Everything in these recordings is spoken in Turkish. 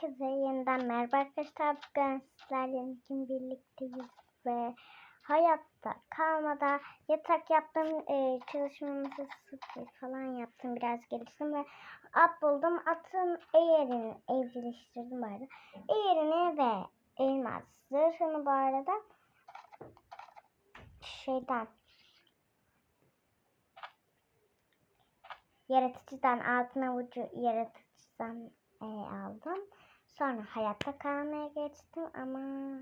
Herkese yeniden merhaba arkadaşlar. Bugün sizlerle için birlikteyiz ve hayatta kalmada yatak yaptım, e, çalışmamızı sıfır falan yaptım, biraz geliştim ve at buldum. Atın eğerini evcilleştirdim bu arada. Eğerini ve elmas zırhını bu arada şeyden yaratıcıdan altın avucu yaratıcıdan e, aldım. Sonra hayatta kalmaya geçtim ama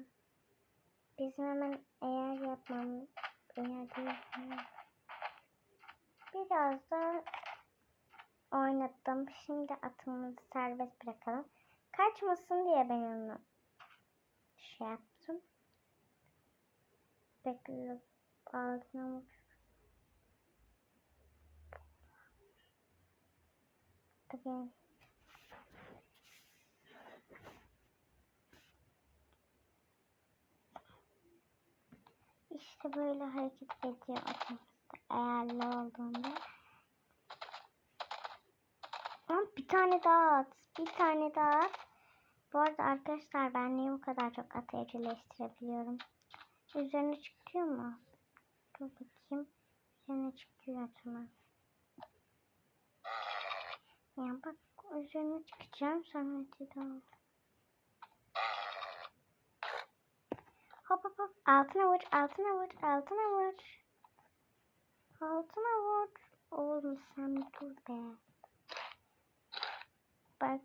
bizim hemen eğer yapmam eğer değil, biraz da oynattım. Şimdi atımızı serbest bırakalım. Kaçmasın diye ben onu şey yaptım. Bekle altına vur. İşte böyle hareket ediyor atomuzda eğerli olduğunda. Ama bir tane daha at. Bir tane daha at. Bu arada arkadaşlar ben niye bu kadar çok at evcilleştirebiliyorum? Üzerine çıkıyor mu? Dur bakayım. Üzerine çıkıyor atımı. Ya bak üzerine çıkacağım sonra daha. Hop hop hop. Altına vur, altına vur, altına vur. Altına vur. Oğlum sen dur be. Bak.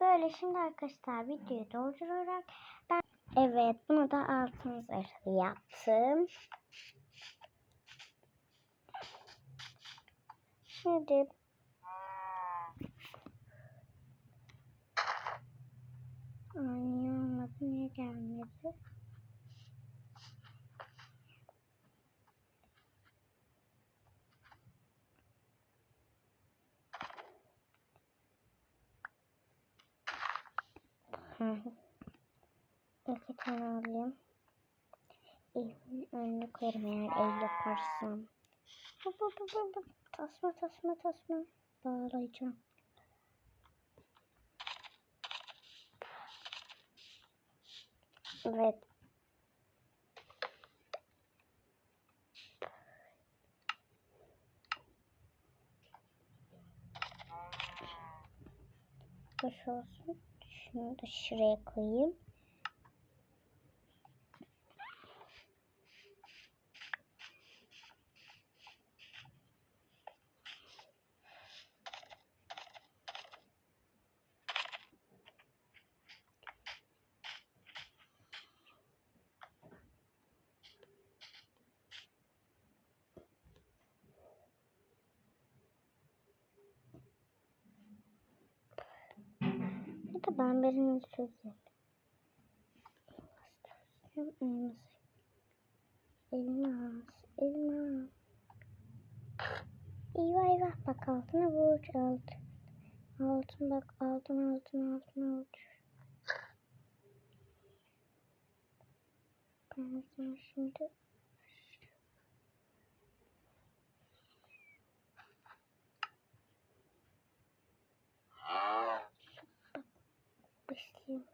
Böyle şimdi arkadaşlar videoyu doldurarak ben Evet bunu da altın zırhlı yaptım. Şimdi niye olmadı niye gelmedi? Hı hı. İki tane alayım. Evimin önüne koyarım eğer ev yaparsam. Tasma tasma tasma. Bağlayacağım. Evet. Boş olsun. Şunu da şuraya koyayım. Da ben birinin sözü. Elmas. Elmas. Elmas. Eyvah eyvah bak altına vur altın. Altın bak altın altın altın altın. Ben sana şimdi besleyeyim.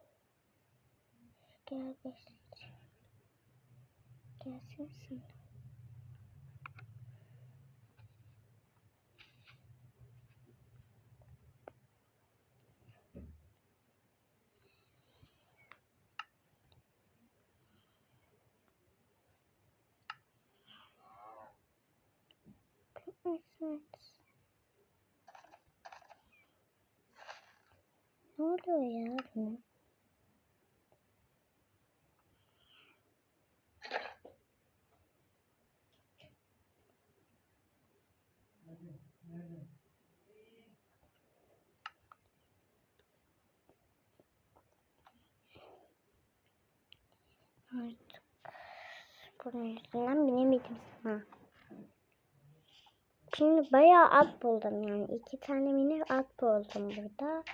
Gel besleyeceğim. Gelsin sen. Evet. Ne oluyor ya? Artık bunun yüzünden binemedim sana. Şimdi bayağı at buldum yani. iki tane mini at buldum burada.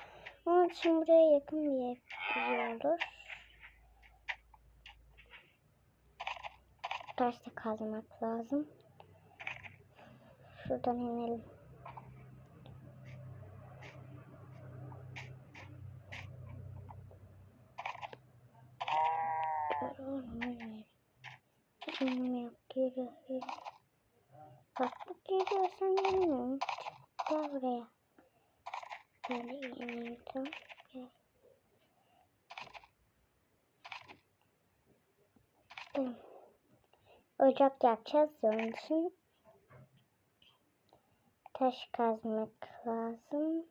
Onun için buraya yakın bir ev güzel olur. Taş da kazmak lazım. Şuradan inelim. Bilmiyorum. Geliyor. Geliyor. Bak bu geliyor sen gelmiyorsun. Gel buraya. Tamam. Ocak yapacağız ya onun için taş kazmak lazım.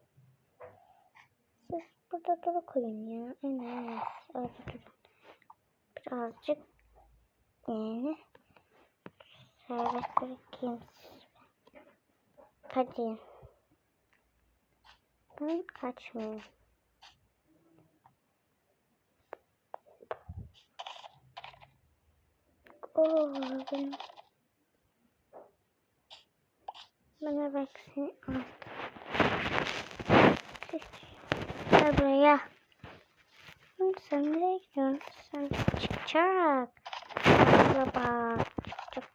Siz burada duru koyun ya. İyisi. Orada durun. Birazcık yani serbest bırakayım. Hadi. Ben kaçmıyorum. Oo, benim. Bana bak sen. al. Gel buraya. Sen nereye gidiyorsun? Sen çıkacak. Baba. Çıkacak.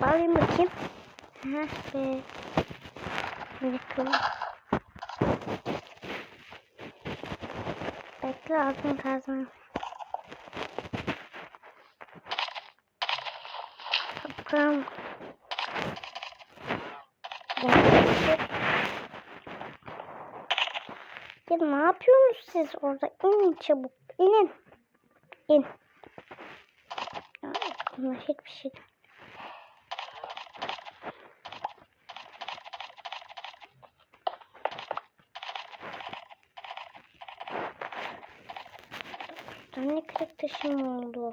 Bağlayayım bakayım. Heh be. Bakalım. Bekle altın kazma. Bakalım. Ya ne yapıyorsunuz siz orada? İnin çabuk. İnin. İn. Ya, hiçbir şey Ben ne kırık taşım oldu.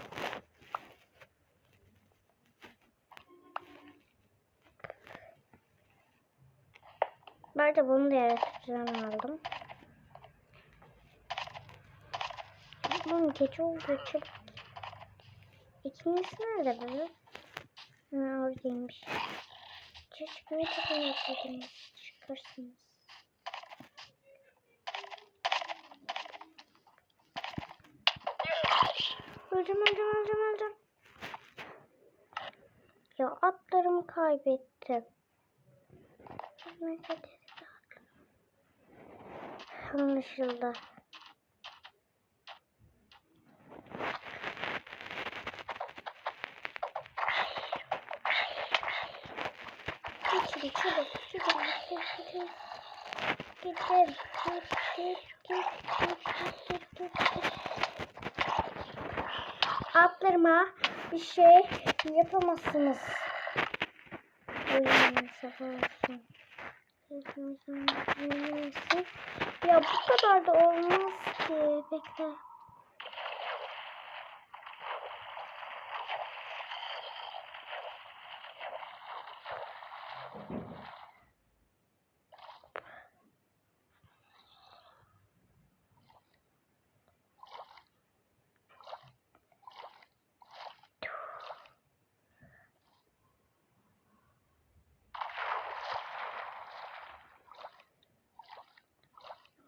Ben de bunu da yaratıcıdan aldım. Oğlum gece oldu çabuk. İkincisi nerede böyle? Ha oradaymış. Çıkmaya takım yapıyordunuz. Çıkarsınız. Öleceğim öleceğim öleceğim öleceğim. Ya atlarımı kaybettim. Anlaşıldı. Geçin çabuk çabuk gidin gidin. Gidin. Git git git Atlarıma bir şey yapamazsınız. Ya bu kadar da olmaz ki. Bekle.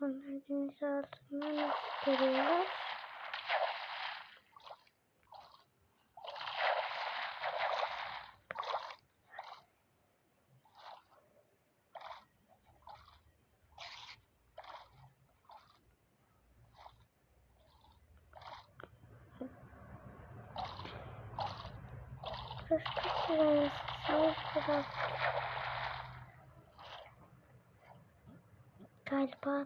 Onlar deniz altından nasıl? Burası çok güzel. Sağ taraf. Galiba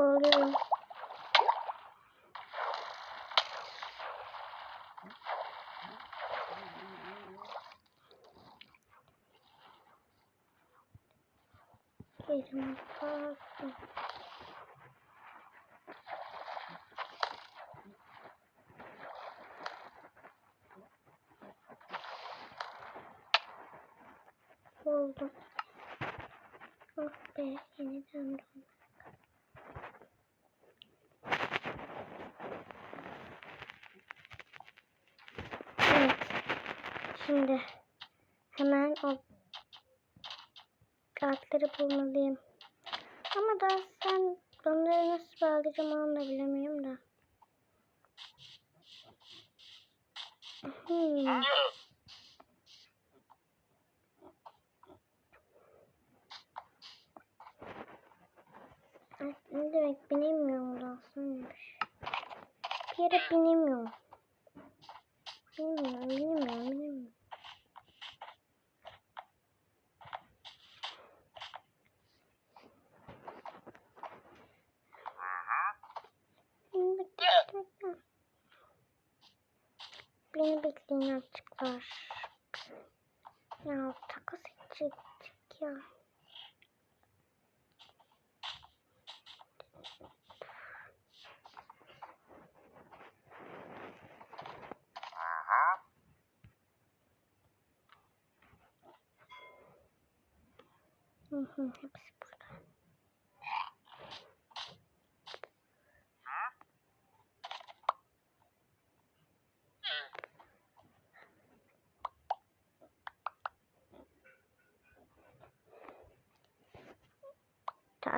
Bağlıyorum. Kocaman park. Oldu. Ah be yeniden dön. Evet. Şimdi hemen o kartları bulmalıyım. Ama daha sen onları nasıl bağlayacağım onu da bilemiyorum da. Hmm. Ne demek binemiyorum da aslıymış. Bir yere binemiyorum. Bilmiyorum, bilmiyorum, bilmiyorum. Beni bekleyin açıklar. Ya takas edecektik ya. Hı hı, hepsi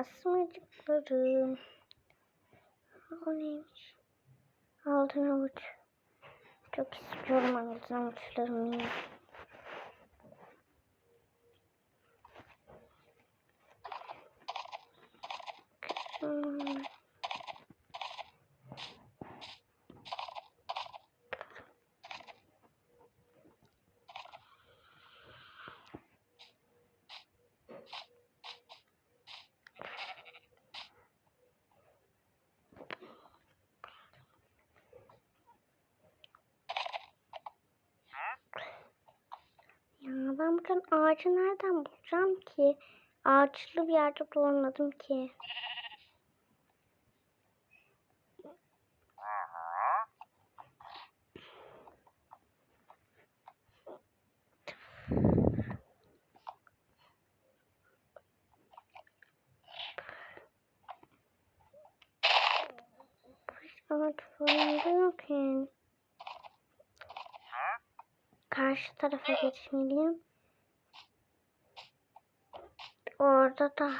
burada. Tasmacıklarım. O neymiş? Altın avuç. Çok istiyorum altın avuçlarımı. ya. Hmm. Ya ben buradan ağacı nereden bulacağım ki? Ağaçlı bir yerde bulamadım ki. Ağaç falan da yok yani. Karşı tarafa geçmeliyim. Orada da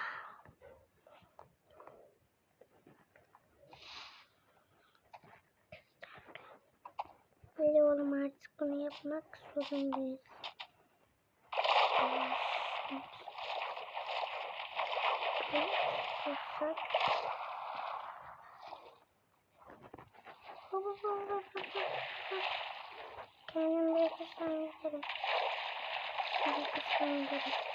Böyle oğlum artık bunu yapmak zorundayız. Kendim bir kısmını gerek. Bir kısmını gerek.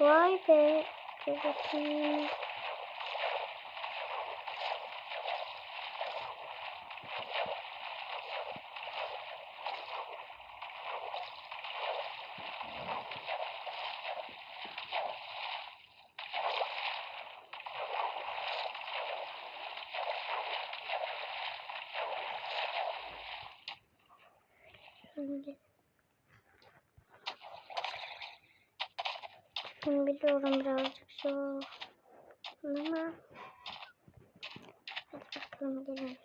Vay be. Bakayım. Şimdi. Şimdi biliyorum birazcık zor. Ama hadi bakalım gelin.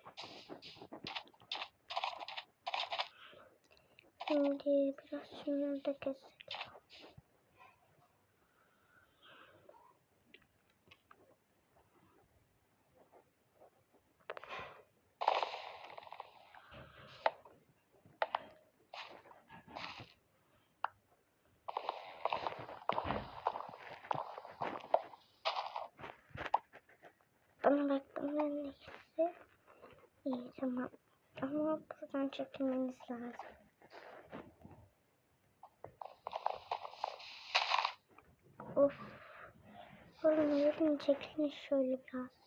Şimdi biraz şunları da kesek. Ama baktım en iyisi. İyi tamam. Ama buradan çekilmeniz lazım. Of. Oğlum yürüyün çekilin şöyle biraz.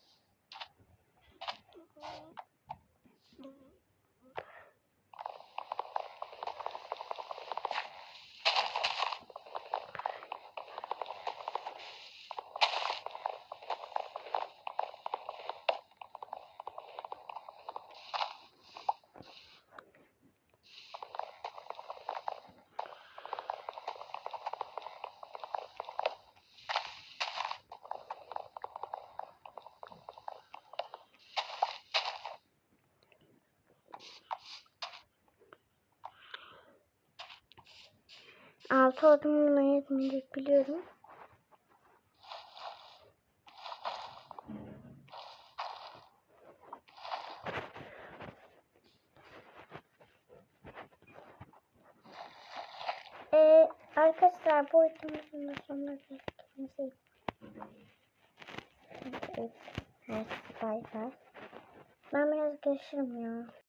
Altı adımla yetmeyecek biliyorum. Ee, arkadaşlar bu videomuzun da sonuna geldik. Bakın. Evet, bay bay. Ben biraz görüşürüm ya.